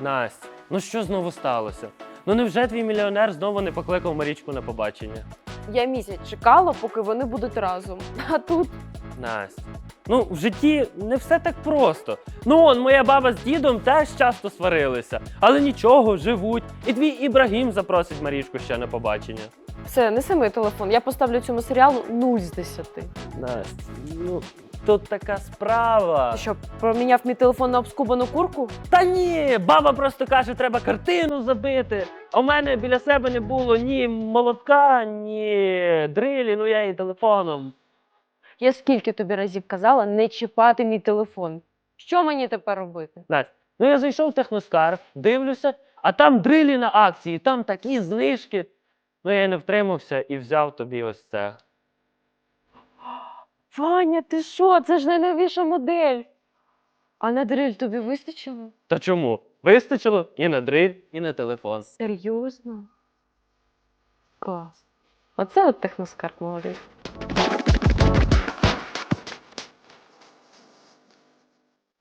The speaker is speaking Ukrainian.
Настя, ну що знову сталося? Ну невже твій мільйонер знову не покликав Марічку на побачення? Я місяць чекала, поки вони будуть разом. А тут Настя. Ну, в житті не все так просто. Ну, он, моя баба з дідом теж часто сварилися, але нічого, живуть. І твій Ібрагім запросить Марічку ще на побачення. все, неси мій телефон. Я поставлю цьому серіалу 0 з 10. Настя, ну тут така справа. що, проміняв мій телефон на обскубану курку? Та ні, баба просто каже, треба картину забити. А у мене біля себе не було ні молотка, ні дрилі, ну я і телефоном. Я скільки тобі разів казала не чіпати мій телефон. Що мені тепер робити? Настя, ну я зайшов в техноскарб, дивлюся, а там дрилі на акції, там такі знижки. Ну я не втримався і взяв тобі ось це. Ваня, ти що? Це ж найновіша модель. А на дриль тобі вистачило? Та чому? Вистачило і на дриль, і на телефон. Серйозно? Клас. Оце от техноскарб молодий.